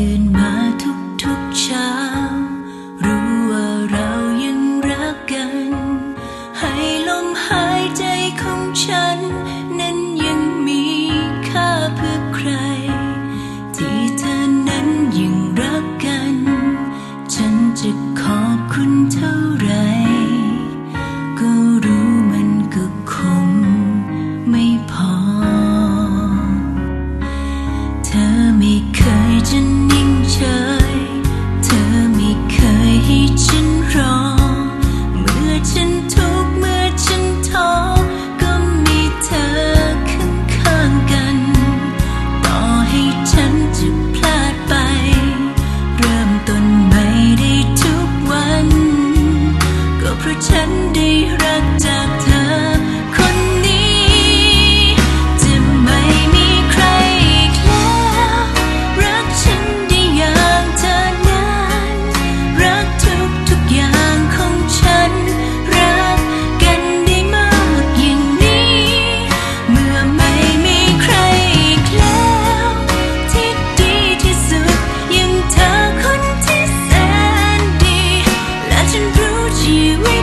ตื่นมาทุกทุเช้า รู้ว่าเรายังรักกัน ให้ลมหายใจของฉัน นั้นยังมีค่าเพื่อใคร ที่เธอนั้นยังรักกัน ฉันจะขอบคุณเท่าไร you